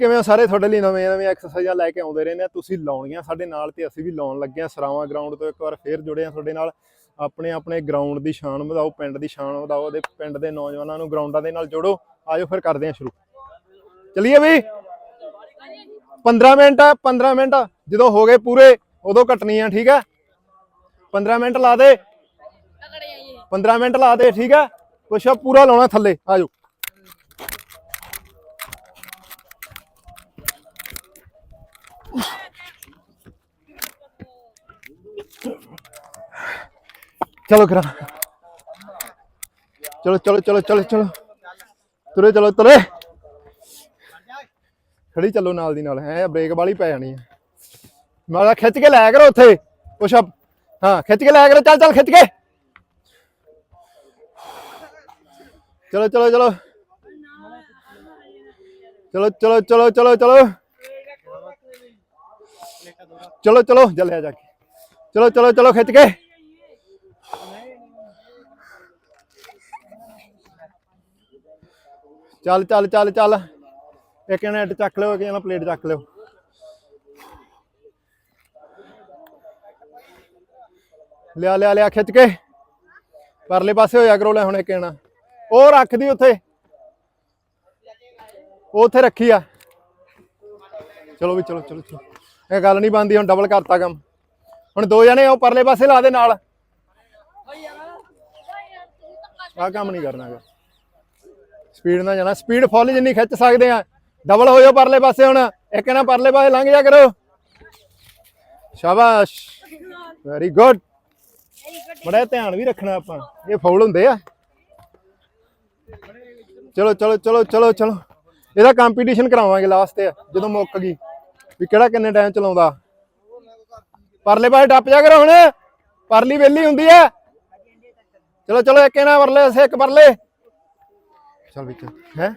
ਕਿਵੇਂ ਹੋ ਸਾਰੇ ਤੁਹਾਡੇ ਲਈ ਨਵੇਂ ਨਵੇਂ ਐਕਸਰਸਾਈਜ਼ਾਂ ਲੈ ਕੇ ਆਉਂਦੇ ਰਹਿੰਦੇ ਆ। ਤੁਸੀਂ ਲਾਉਣੀਆਂ ਸਾਡੇ ਨਾਲ ਤੇ ਅਸੀਂ ਵੀ ਲਾਉਣ ਲੱਗੇ ਆ। ਸਰਾਵਾਂ ਗਰਾਊਂਡ ਤੋਂ ਇੱਕ ਵਾਰ ਫੇਰ ਜੁੜੇ ਆ ਤੁਹਾਡੇ ਨਾਲ। ਆਪਣੇ ਆਪਣੇ ਗਰਾਊਂਡ ਦੀ ਸ਼ਾਨ ਵਧਾਓ, ਪਿੰਡ ਦੀ ਸ਼ਾਨ ਵਧਾਓ, ਉਹਦੇ ਪਿੰਡ ਦੇ ਨੌਜਵਾਨਾਂ ਨੂੰ ਗਰਾਊਂਡਾਂ ਦੇ ਨਾਲ ਜੋੜੋ। ਆਜੋ ਫਿਰ ਕਰਦੇ ਆ ਸ਼ੁਰੂ। ਚਲਿਏ ਵੀ 15 ਮਿੰਟ 15 ਮਿੰਟ ਜਦੋਂ ਹੋ ਗਏ ਪੂਰੇ, ਉਦੋਂ ਕੱਟਣੀ ਆ, ਠੀਕ ਹੈ 15 ਮਿੰਟ ਲਾ ਦੇ। 15 ਮਿੰਟ ਲਾ ਦੇ, ਠੀਕ ਹੈ ਕੁਛ ਪੂਰਾ ਲਾਉਣਾ ਥੱਲੇ। ਆਜੋ। ਚਲੋ ਕਰਾ ਚਲੋ ਚਲੋ ਚਲੋ ਚਲੋ ਚਲੋ ਤੁਰੇ ਚਲੋ ਤੁਰੇ ਖੜੀ ਚੱਲੋ ਨਾਲ ਦੀ ਨਾਲ ਐ ਬ੍ਰੇਕ ਵਾਲੀ ਪੈ ਜਾਣੀ ਹੈ ਮਾੜਾ ਖਿੱਚ ਕੇ ਲਾਇਆ ਕਰੋ ਉੱਥੇ ਪੁਸ਼ ਅਪ ਹਾਂ ਖਿੱਚ ਕੇ ਲਾਇਆ ਕਰੋ ਚੱਲ ਚੱਲ ਖਿੱਚ ਕੇ ਚਲੋ ਚਲੋ ਚਲੋ ਚਲੋ ਚਲੋ ਚਲੋ ਚਲੋ ਚਲੋ ਚਲੋ ਚਲੋ ਜਲਿਆ ਜਾ ਕੇ ਚਲੋ ਚਲੋ ਚਲੋ ਖਿੱਚ ਕੇ ਚੱਲ ਚੱਲ ਚੱਲ ਚੱਲ। ਇੱਕ ਜਣਾ ਇੱਟ ਚੱਕ ਲਿਓ, ਇੱਕ ਜਣਾ ਪਲੇਟ ਚੱਕ ਲਿਓ। ਲਿਆ ਲਿਆ ਲਿਆ, ਖਿੱਚ ਕੇ। ਪਰਲੇ ਪਾਸੇ ਹੋਇਆ ਕਰੋ ਲੈ ਹੁਣ ਇੱਕ ਜਣਾ ਉਹ ਰੱਖਦੀ ਉੱਥੇ। ਉਹ ਉੱਥੇ ਰੱਖੀ ਆ। ਚਲੋ ਵੀ, ਚਲੋ ਚਲੋ ਇਹ ਗੱਲ ਨਹੀਂ ਬੰਦੀ ਹੁਣ ਡਬਲ ਕਰਤਾ ਕੰਮ। ਹੁਣ ਦੋ ਜਣੇ ਉਹ ਪਰਲੇ ਪਾਸੇ ਲਾ ਦੇ ਨਾਲ। ਆਹ ਕੰਮ ਨਹੀਂ ਕਰਨਾ ਸਪੀਡ ਨਾਲ ਜਾਣਾ। ਸਪੀਡ ਫੁੱਲ ਜਿੰਨੀ ਖਿੱਚ ਸਕਦੇ ਆ। ਡਬਲ ਹੋ ਜਾਓ ਪਰਲੇ ਪਾਸੇ ਹੁਣ। ਇੱਕ ਨਾ ਪਰਲੇ ਪਾਸੇ ਲੰਘ ਜਾ ਕਰੋ। ਸ਼ਾਬਾਸ਼। ਵੈਰੀ ਗੁੱਡ ਬੜਾ ਧਿਆਨ ਵੀ ਰੱਖਣਾ ਆਪਾਂ। ਇਹ ਫਾਉਲ ਹੁੰਦੇ ਆ। ਚਲੋ ਚਲੋ ਚਲੋ ਚਲੋ ਚਲੋ। ਇਹਦਾ ਕੰਪੀਟੀਸ਼ਨ ਕਰਾਵਾਂਗੇ ਲਾਸਟ ਤੇ, ਜਦੋਂ ਮੁੱਕ ਗਈ। ਵੀ ਕਿਹੜਾ ਕਿੰਨੇ ਟਾਈਮ ਚਲਾਉਂਦਾ। ਪਰਲੇ ਪਾਸੇ ਟੱਪ ਜਾ ਕਰੋ ਹੁਣ। ਪਰਲੀ ਵੇਲੀ ਹੁੰਦੀ ਆ। ਚਲੋ ਚਲੋ, ਇੱਕ ਇਹਨਾਂ ਪਰਲੇ ਪਾਸੇ ਇੱਕ ਪਰਲੇ। ਚੱਲ ਵਿੱਚ, ਹੈ?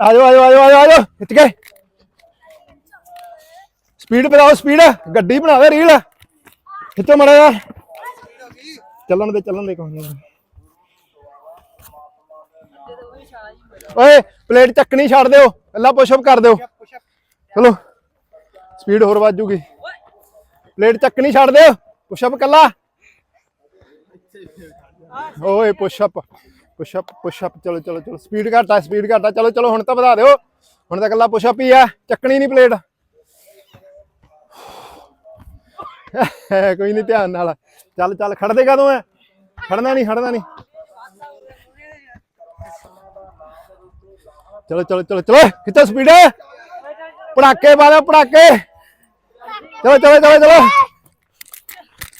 ਆਜੋ ਆਜੋ ਆਜੋ ਆਜੋ ਆਜੋ ਖਿੱਚ ਕੇ। ਸਪੀਡ ਬਣਾਓ ਸਪੀਡ ਗੱਡੀ ਬਣਾਵੇ ਰੀਲ ਖਿੱਚੋ ਮੜਾ ਯਾਰ ਚੱਲਣ ਦੇ ਚੱਲਣ ਦੇ, ਕੋਈ ਨਹੀਂ। ਓਏ, ਪਲੇਟ ਚੱਕਣੀ ਛੱਡ ਦਿਓ। ਪਹਿਲਾਂ ਪੁਸ਼ ਅਪ ਕਰ ਦਿਓ। ਚਲੋ ਸਪੀਡ ਹੋਰ ਵੱਧ ਜੂਗੀ। ਪਲੇਟ ਚੱਕਣੀ ਛੱਡ ਦਿਓ। ਪੁਸ਼ ਅਪ ਕੱਲਾ ਓਏ push up push up push up ਚਲੋ ਚਲੋ ਚਲੋ ਸਪੀਡ ਘਟਾ ਸਪੀਡ ਘਟਾ। ਚਲੋ ਚਲੋ, ਹੁਣ ਤਾਂ ਵਧਾ ਦਿਓ। ਹੁਣ ਤਾਂ ਕੱਲਾ ਪੁਸ਼ ਅਪ ਹੀ ਆ। ਚੱਕਣੀ ਨਹੀਂ ਪਲੇਟ। ਕੋਈ ਨਹੀਂ, ਧਿਆਨ ਨਾਲ। ਚੱਲ ਚੱਲ, ਖੜਦੇ ਕਦੋਂ ਐ? ਖੜਨਾ ਨਹੀਂ ਖੜਨਾ ਨਹੀਂ। ਚਲੋ ਚਲੋ ਚਲੋ ਚਲੋ ਕਿੱਥੇ ਸਪੀਡ ਹੈ? ਪੜਾਕੇ ਬਾਲਾ ਪੜਾਕੇ। ਚਲੋ ਚਲੋ ਚਲੋ ਚਲੋ।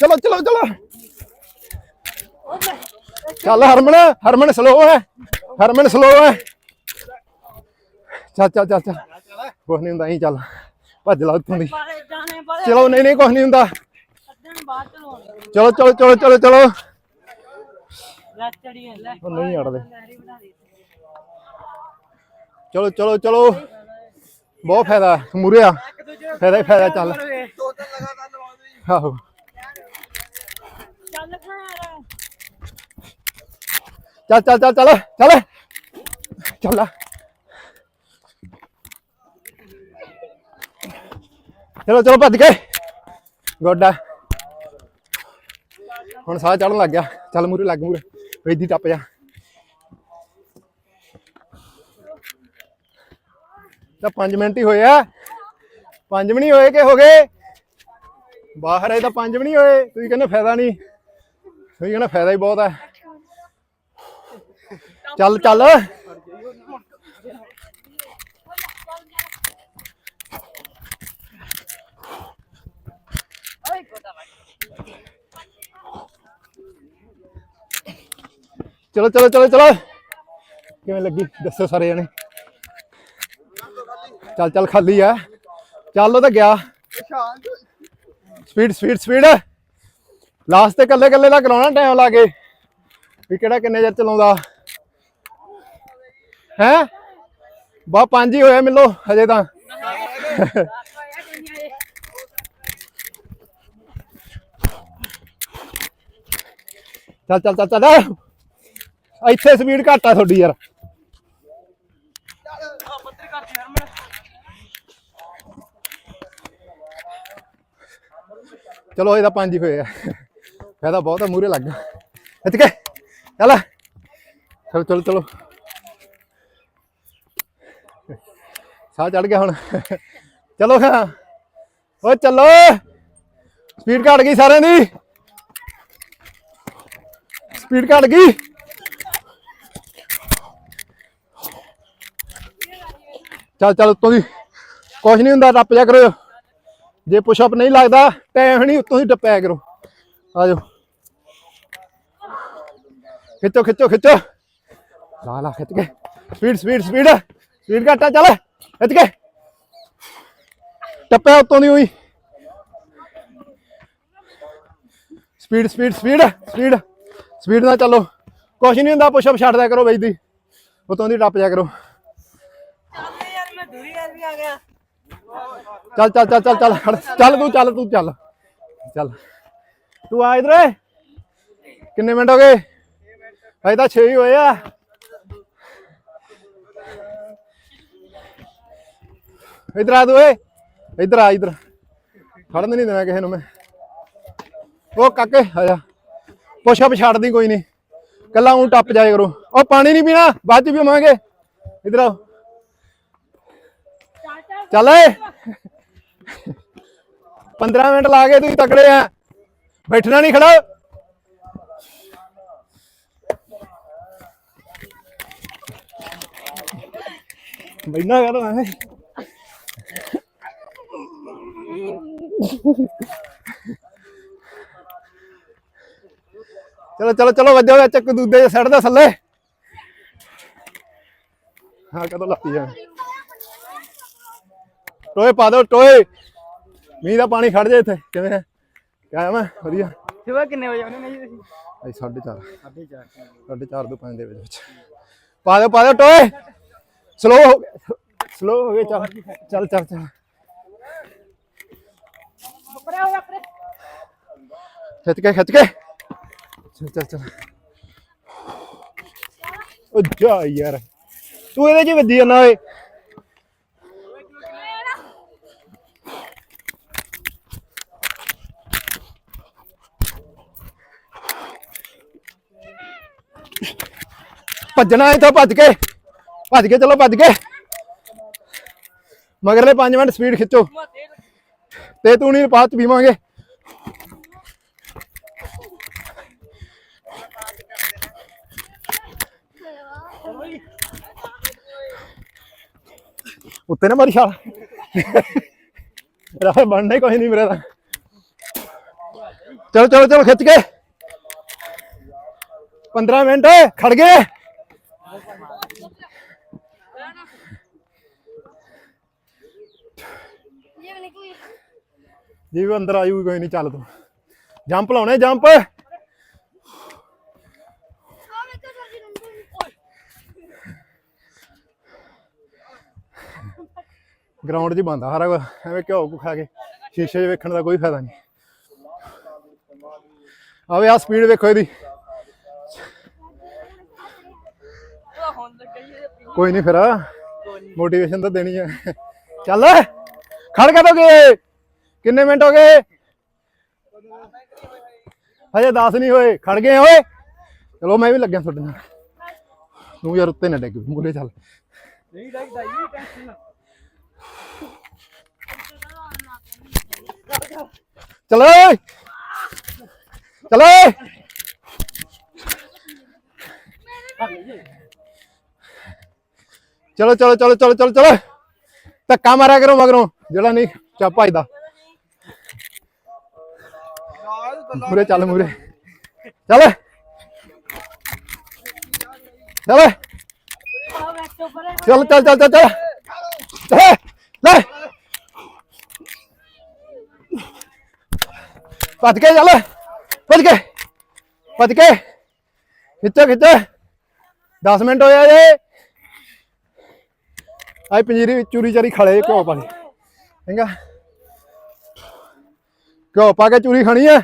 ਚਲੋ ਚਲੋ ਚਲੋ। ਚੱਲ ਹਰਮਨ ਹਰਮਨ ਸਲੋ ਹੈ। ਹਰਮਨ ਸਲੋ ਹੈ। ਚੱਲ ਚੱਲ ਚੱਲ ਚੱਲ। ਕੁਛ ਨਹੀਂ ਹੁੰਦਾ ਹੀ ਚੱਲ। ਭੱਜ ਲਾ ਉੱਥੋਂ ਦੀ। ਚਲੋ ਨਹੀਂ ਨਹੀਂ ਕੁਛ ਨਹੀਂ ਹੁੰਦਾ। ਚਲੋ ਚਲੋ ਚਲੋ ਚਲੋ ਚਲੋ। ਲੈ ਚੜੀ ਲੈ। ਉਹ ਨਹੀਂ ਅੜਦੇ। ਚਲੋ ਚਲੋ ਚਲੋ। ਬਹੁਤ ਫਾਇਦਾ ਮੁਰਿਆ। ਫਾਇਦਾ ਹੀ ਫਾਇਦਾ ਚੱਲ। ਆਹੋ। ਚੱਲ ਖਾਣਾ ਚੱਲ ਚੱਲ ਚੱਲ ਚੱਲ ਚੱਲ। ਚੱਲ ਚਲੋ ਚਲੋ ਭੱਜ ਗਏ। ਗੋਡਾ ਹੁਣ ਸਾਹ ਚੜਨ ਲੱਗ ਗਿਆ। ਚੱਲ ਮੂਰੇ ਲੱਗ ਮੂਰੇ। ਵੇਦੀ ਟੱਪ ਜਾ। ਤਾਂ 5 ਮਿੰਟ ਹੀ ਹੋਏ ਆ। 5 ਵੀ ਨਹੀਂ ਹੋਏ ਕਿ ਹੋ ਗਏ? ਬਾਹਰ ਆਏ ਤਾਂ 5 ਵੀ ਨਹੀਂ ਹੋਏ। ਤੁਸੀਂ ਕਹਿੰਦੇ ਫਾਇਦਾ ਨਹੀਂ ਤੁਸੀਂ ਕਹਿੰਦੇ ਫਾਇਦਾ ਹੀ ਬਹੁਤ ਹੈ ਚੱਲ ਚੱਲ। ਚਲੋ ਚਲੋ ਚਲੋ ਚਲੋ। ਕਿਵੇਂ ਲੱਗੀ? ਦੱਸੋ ਸਾਰੇ ਜਣੇ। ਚੱਲ ਚੱਲ ਖਾਲੀ ਆ। ਚੱਲ ਉਹ ਤਾਂ ਗਿਆ। ਸਪੀਡ ਸਪੀਡ ਸਪੀਡ ਲਾਸਟ ਤੇ ਕੱਲੇ ਕੱਲੇ ਦਾ ਕਰਾਉਣਾ ਟਾਈਮ ਲਾ ਕੇ। ਵੀ ਕਿਹੜਾ ਕਿੰਨੇ ਚਿਰ ਚਲਾਉਂਦਾ। ਹੈ? ਬਾ ਪੰਜ ਹੀ ਹੋਇਆ ਮਿਲੋ, ਹਜੇ ਤਾਂ। ਚੱਲ ਚੱਲ ਚੱਲ ਚੱਲ। ਇੱਥੇ ਸਪੀਡ ਘੱਟ ਆ ਤੁਹਾਡੀ ਯਾਰ। ਚਲੋ ਇਹਦਾ ਪੰਜ ਹੀ ਹੋਏ ਆ। ਫਾਇਦਾ ਬਹੁਤ ਆ ਮੂਰੇ ਲੱਗ। ਗਿਆ ਇੱਥੇ ਕੇ, ਚੱਲ। ਚਲੋ ਚਲੋ ਚਲੋ। ਸਾਹ ਚੜ ਗਿਆ ਹੁਣ। ਚਲੋ ਖਾ ਓ ਚੱਲੋ। ਸਪੀਡ ਘਟ ਗਈ ਸਾਰਿਆਂ ਦੀ। ਸਪੀਡ ਘਟ ਗਈ। ਚੱਲ ਚੱਲ, ਉੱਤੋਂ ਦੀ। ਕੁਛ ਨਹੀਂ ਹੁੰਦਾ, ਟੱਪ ਜਾ ਕਰੋ। ਜੇ ਪੁਸ਼ ਅਪ ਨਹੀਂ ਲੱਗਦਾ ਟਾਈਮ ਨਹੀਂ ਉੱਤੋਂ ਦੀ ਟੱਪਿਆ ਕਰੋ। ਆ ਜਾਓ ਖਿੱਚੋ ਖਿੱਚੋ ਖਿੱਚੋ। ਲਾ ਲਾ, ਖਿੱਚ ਕੇ। ਸਪੀਡ ਸਪੀਡ ਸਪੀਡ ਸਪੀਡ ਘਟਾ ਚੱਲ। ਖਿੱਚ ਕੇ। ਟੱਪਿਆ ਉੱਤੋਂ ਦੀ ਹੋਈ speed speed speed speed speed ਨਾਲ ਚੱਲੋ। ਕੁਛ ਨਹੀਂ ਹੁੰਦਾ ਪੁਸ਼ ਅਪ ਛੱਡ ਦਿਆ ਕਰੋ ਬਈ ਦੀ। ਉਤੋਂ ਦੀ ਟੱਪ ਜਾ ਕਰੋ ਚੱਲ ਯਾਰ ਮੈਂ ਦੂਰੀ ਯਾਰ ਵੀ ਆ ਗਿਆ ਚੱਲ ਚੱਲ ਚੱਲ ਚੱਲ ਚੱਲ ਖੜ। ਚੱਲ ਤੂੰ ਚੱਲ ਤੂੰ ਚੱਲ ਚੱਲ ਤੂੰ ਆ ਇਧਰ ਕਿੰਨੇ ਮਿੰਟ ਹੋ ਗਏ ਅਜੇ ਤਾਂ 6 ਹੀ ਹੋਏ ਆ ਇਧਰ ਆ ਤੂੰ ਓਏ ਇਧਰ ਆ ਇਧਰ ਖੜਨ ਨਹੀਂ ਦੇਣਾ ਕਿਸੇ ਨੂੰ ਮੈਂ ਉਹ ਕਾਕੇ ਆ ਜਾ ਪੁਸ਼ ਅਪ ਛੱਡਦੀ ਕੋਈ ਨਹੀਂ ਕੱਲਾ ਉਂ ਟੱਪ ਜਾਏ ਕਰੋ ਉਹ ਪਾਣੀ ਨਹੀਂ ਪੀਣਾ ਬਾਅਦ ਚ ਪੀਵਾਂਗੇ ਇਧਰ ਆਓ ਚੱਲ ਏ 15 ਮਿੰਟ ਲਾ ਕੇ ਤੁਸੀਂ ਤਕੜੇ ਆ। ਬੈਠਣਾ ਨਹੀਂ ਖੜਾ। ਬੈਠਣਾ ਕਰੋ ਐ ਚਲੋ ਚਲੋ ਚਲੋ, ਵੱਜੋ ਚੱਕ ਇੱਕ ਦੂਜੇ ਦੇ ਸੜ ਦਾ ਥੱਲੇ। ਹਾਂ ਕਦੋਂ ਲੱਤੀ ਜਾ ਟੋਏ ਪਾ ਦੋ ਟੋਏ। ਮੀਂਹ ਦਾ ਪਾਣੀ ਖੜ ਜਾ ਇੱਥੇ। ਕਿਵੇਂ ਹੈ? ਕਿਆ ਮੈਂ ਵਧੀਆ। ਸੁਬਹ ਕਿੰਨੇ ਵਜੇ ਆਉਣੇ ਨੇ ਜੀ ਤੁਸੀਂ? ਅਈ 4:30 4:30 4:30 ਤੋਂ 5 ਦੇ ਵਿੱਚ ਵਿੱਚ। ਪਾ ਦਿਓ ਪਾ ਦਿਓ ਟੋਏ। ਸਲੋ ਹੋ ਗਿਆ ਸਲੋ ਹੋ ਗਿਆ ਚੱਲ ਚੱਲ ਚੱਲ ਚੱਲ। ਖਿੱਚ ਕੇ ਖਿੱਚ ਕੇ। ਚੱਲ ਚੱਲ ਚੱਲ। ਉਹ ਜਾ ਯਾਰ। ਤੂੰ ਇਹਦੇ ਚ ਵੱਜੀ ਜਾਂਦਾ ਓਏ। ਭੱਜਣਾ ਇੱਥੋਂ ਭੱਜ ਕੇ। ਭੱਜ ਕੇ ਚਲੋ ਭੱਜ ਕੇ। ਮਗਰਲੇ 5 ਮਿੰਟ ਸਪੀਡ ਖਿੱਚੋ। ਤੇ ਤੂੰ ਨਹੀਂ ਬਾਅਦ ਪੀਵਾਂਗੇ। ਉੱਤੇ ਨਾ ਮਾਰੀ ਛਾਲ। ਰਾਹ ਬਣਨਾ ਹੀ ਕੋਈ ਨਹੀਂ ਮੇਰਾ ਦਾ ਚਲੋ ਚਲੋ ਚਲੋ ਖਿੱਚ ਕੇ। 15 ਮਿੰਟ ਖੜ ਗਏ। ਜੀ ਵੀ ਅੰਦਰ ਆਈ ਕੋਈ ਨਹੀਂ ਚੱਲ ਤੂੰ। ਜੰਪ ਲਾਉਣੇ, ਜੰਪ। ਗਰਾਊਂਡ 'ਚ ਬੰਦਾ ਹਰਾ ਐਵੇਂ ਘਿਓ ਕੋ ਖਾ ਕੇ ਸ਼ੀਸ਼ੇ 'ਚ ਵੇਖਣ ਦਾ ਕੋਈ ਫਾਇਦਾ ਨਹੀਂ ਆਵੇ ਆ ਸਪੀਡ ਵੇਖੋ ਇਹਦੀ। ਕੋਈ ਨਹੀਂ ਫਿਰ ਮੋਟੀਵੇਸ਼ਨ ਤਾਂ ਦੇਣੀ ਹੈ ਚੱਲ ਖੜ ਕੇ ਤੋਂ ਗਏ ਕਿੰਨੇ ਮਿੰਟ ਹੋ ਗਏ? ਹਜੇ 10 ਨਹੀਂ ਹੋਏ। ਖੜ ਗਏ ਓਏ। ਚਲੋ ਮੈਂ ਵੀ ਲੱਗਿਆ ਤੁਹਾਡੇ ਨਾਲ। ਤੂੰ ਯਾਰ ਉੱਤੇ ਨਾ ਡਿੱਗ ਮੂਰੇ ਚੱਲ। ਨਹੀਂ ਲੱਗਦਾ ਜੀ ਟੈਨਸ਼ਨ ਚਲੋ ਓਏ। ਚਲੋ ਓਏ। ਚਲੋ ਚਲੋ ਚਲੋ ਚਲੋ ਚਲੋ ਚਲੋ। ਧੱਕਾ ਮਾਰਿਆ ਕਰੋ ਮਗਰੋਂ। ਜਿਹੜਾ ਨਹੀਂ ਚਾ ਭਜਦਾ। ਮੂਰੇ ਚੱਲ ਮੂਰੇ ਚੱਲ। ਚੱਲ। ਆ ਚੱਲ ਚੱਲ ਚੱਲ ਚੱਲ। ਚੱਲ ਚੱਲ, ਲੈ ਭੱਜ ਕੇ ਚੱਲ। ਭੱਜ ਕੇ। ਭੱਜ ਕੇ। ਖਿੱਚੋ ਖਿੱਚੋ। 10 ਮਿੰਟ ਹੋਇਆ ਜੇ ਆਈ ਪੰਜੀਰੀ ਵਿੱਚ ਚੂਰੀ ਚਾਰੀ ਖੜੇ ਘਿਓ ਪਾ ਕੇ। ਚੰਗਾ ਘਿਓ ਪਾ ਕੇ ਚੂਰੀ ਖਾਣੀ ਹੈ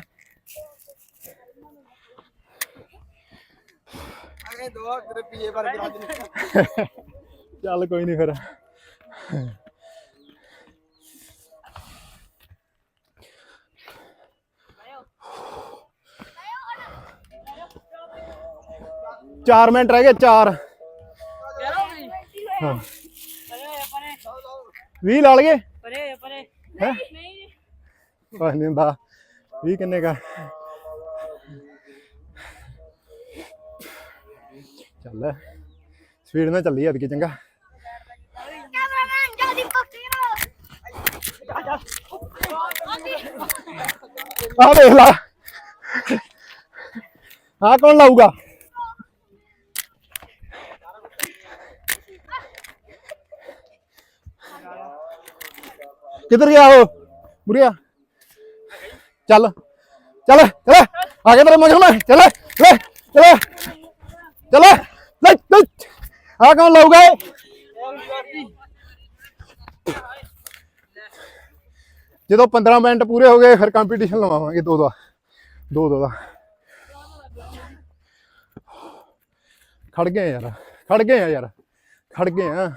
ਕੇ ਦੋ ਤੇਰੇ ਪੀਏ ਪਰ ਅੱਜ ਚੱਲ ਕੋਈ ਨਹੀਂ ਫਿਰ। ਚਾਰ ਮਿੰਟ ਰਹਿ ਗਏ ਚਾਰ। ਚਲੋ 20 ਲਾ ਲਈਏ? ਪਰੇ ਪਰੇ। ਨਹੀਂ ਕੁਛ ਨਹੀਂ ਹੁੰਦਾ 20 ਕਿੰਨੇ ਕਾ ਚੱਲ ਸਪੀਡ ਨਾਲ ਚੱਲੀ ਐਤਕੀ ਚੰਗਾ। ਆ ਦੇਖ ਲਾ। ਆ ਕੌਣ ਲਾਊਗਾ? ਕਿੱਧਰ ਗਿਆ ਉਹ? ਮੁਰਿਆ ਚੱਲ ਚੱਲ ਚੱਲ, ਆ ਗਿਆ ਤੇਰੇ ਮਗਰ ਮੈਂ ਚੱਲ ਲੈ ਚੱਲ ਚੱਲ ਲੈ ਲੈ ਆ ਕੌਣ ਲਾਊਗਾ ਇਹ? ਜਦੋਂ 15 ਮਿੰਟ ਪੂਰੇ ਹੋ ਗਏ, ਫਿਰ ਕੰਪੀਟੀਸ਼ਨ ਲਵਾਵਾਂਗੇ ਦੋ ਦਾ ਦੋ। ਦੋ ਦਾ ਖੜ ਗਏ ਯਾਰ, ਖੜ ਗਏ ਆ ਯਾਰ, ਖੜ ਗਏ ਆ।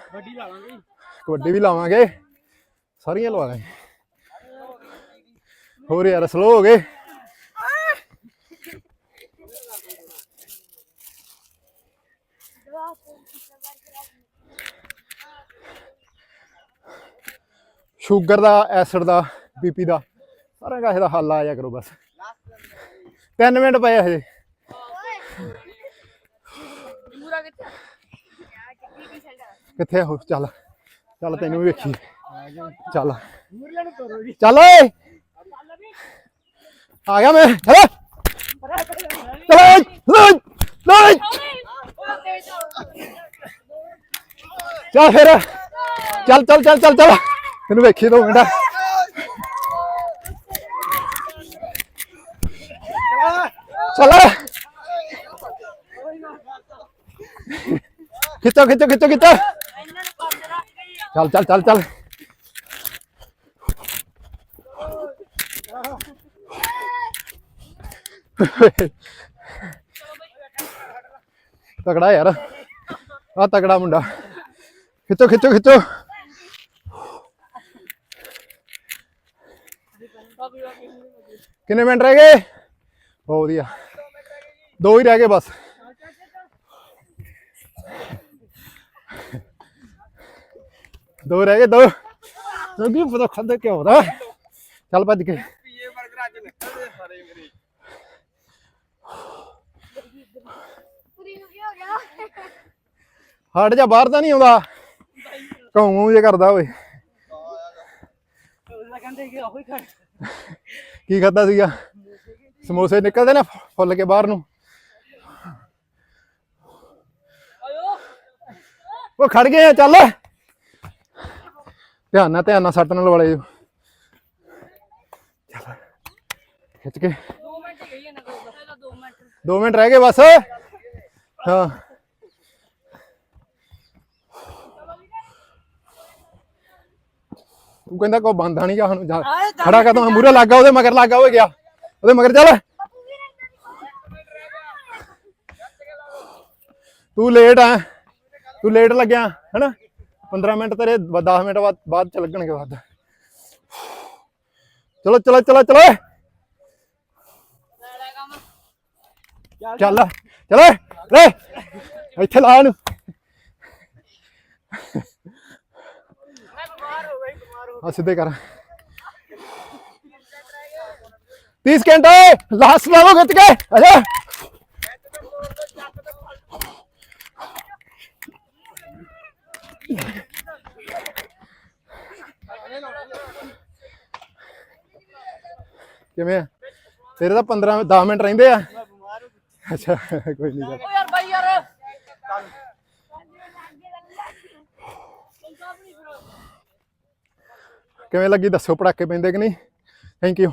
ਸਾਰੀਆਂ ਲਵਾ ਕਬੱਡੀ ਹੋਰ ਯਾਰ ਸਲੋ ਹੋ ਗਏ। ਸ਼ੂਗਰ ਦਾ, ਐਸਿਡ ਦਾ ਬੀਪੀ ਦਾ ਸਾਰਾ ਕਾਹੇ ਦਾ ਹੱਲ ਆ ਜਾ ਕਰੋ ਬਸ। 3 ਮਿੰਟ ਪਏ ਹਜੇ। ਕਿੱਥੇ ਕਿੱਥੇ ਚੱਲ ਚੱਲ ਤੈਨੂੰ ਵੀ ਵੇਖੀ ਚੱਲ। ਮੁਰਲੇ ਚੱਲ ਓਏ। ਆ ਗਿਆ ਮੈਂ। ਚੱਲ ਚੱਲ ਓਏ। ਚੱਲ ਫਿਰ। ਚੱਲ ਚੱਲ ਚੱਲ ਚੱਲ ਚੱਲ। ਤੈਨੂੰ ਵੇਖੀ ਦੋ ਮਿੰਟ। ਚੱਲ ਖਿੱਚੋ ਖਿੱਚੋ ਖਿੱਚੋ ਖਿੱਚੋ। ਚੱਲ ਚੱਲ ਚੱਲ ਚੱਲ। ਤਕੜਾ ਯਾਰ ਆ ਤਕੜਾ ਮੁੰਡਾ ਖਿੱਚੋ ਖਿੱਚੋ ਖਿੱਚੋ ਕਿੰਨੇ ਮਿੰਟ ਰਹਿ ਗਏ ਬਹੁਤ ਵਧੀਆ ਦੋ ਹੀ ਰਹਿ ਗਏ ਬਸ ਦੋ ਰਹਿ ਗਏ ਦੋ ਰੋਗੀ ਪਤਾ ਖਾਂਦੇ ਕਿਉਂ ਹੁੰਦਾ ਚੱਲ ਭੱਜ ਕੇ ਪੀਏ ਬਰਗਰ ਅੱਜ ਨਿਕਲਦੇ ਸਾਰੇ ਮੇਰੇ ਪੂਰੀ ਨੂੰ ਕੀ ਹੋ ਗਿਆ ਹਟ ਜਾ ਬਾਹਰ ਤਾਂ ਨਹੀਂ ਆਉਂਦਾ। ਘਉਂ ਜੇ ਕਰਦਾ ਓਏ। ਕਿ ਉਹੀ ਖੜ। ਕੀ ਖਾਦਾ ਸੀਗਾ? ਸਮੋਸੇ ਨਿਕਲਦੇ ਨਾ ਫੁੱਲ ਕੇ ਬਾਹਰ ਨੂੰ। ਉਹ ਖੜ ਗਏ ਆ ਚੱਲ ਧਿਆਨ ਨਾਲ ਧਿਆਨ ਨਾਲ ਸੱਟ ਨਾਲ ਵਾਲੇ। ਜੋ ਚੱਲ। ਖਿੱਚ ਕੇ। 2 ਮਿੰਟ ਗਈ ਪਹਿਲਾਂ 2 ਮਿੰਟ। 2 ਮਿੰਟ ਰਹਿ ਗਏ ਬਸ। ਹਾਂ। ਤੂੰ ਕਹਿੰਦਾ ਕੋ ਬੰਦਾ ਨਹੀਂ ਹੁਣ ਜਾ ਖੜਾ ਕਦੋਂ ਮੂਰੇ ਲੱਗਾ ਉਹਦੇ ਮਗਰ ਲੱਗਾ ਹੋ ਗਿਆ। ਉਹਦੇ ਮਗਰ ਚੱਲ। ਤੂੰ ਲੇਟ ਆ। ਤੂੰ ਲੇਟ ਲੱਗਿਆ ਹੈਨਾ? 15 ਮਿੰਟ ਤੇਰੇ 10 ਮਿੰਟ ਬਾਅਦ ਬਾਅਦ ਚ ਲੱਗਣਗੇ ਬਾਅਦ ਚਲੋ ਚਲੋ ਚਲੋ ਚਲੋ ਚੱਲ। ਚੱਲ। ਲੈ ਇੱਥੇ ਲਾ ਇਹਨੂੰ ਆ ਸਿੱਧੇ ਕਰ 30 ਸਕਿੰਟ ਲਾਸਟ ਲਾਵੋ ਖਿੱਚ ਕੇ ਅਜਾ ਕਿਵੇਂ ਆ ਤੇਰੇ ਤਾਂ 15 10 ਮਿੰਟ ਰਹਿੰਦੇ ਆ ਅੱਛਾ ਕੋਈ ਨਹੀਂ ਓ ਯਾਰ ਬਾਈ ਯਾਰ ਕਿਵੇਂ ਲੱਗੀ? ਦੱਸਿਓ ਪੜਾਕੇ ਪੈਂਦੇ ਕਿ ਨਹੀਂ? Thank you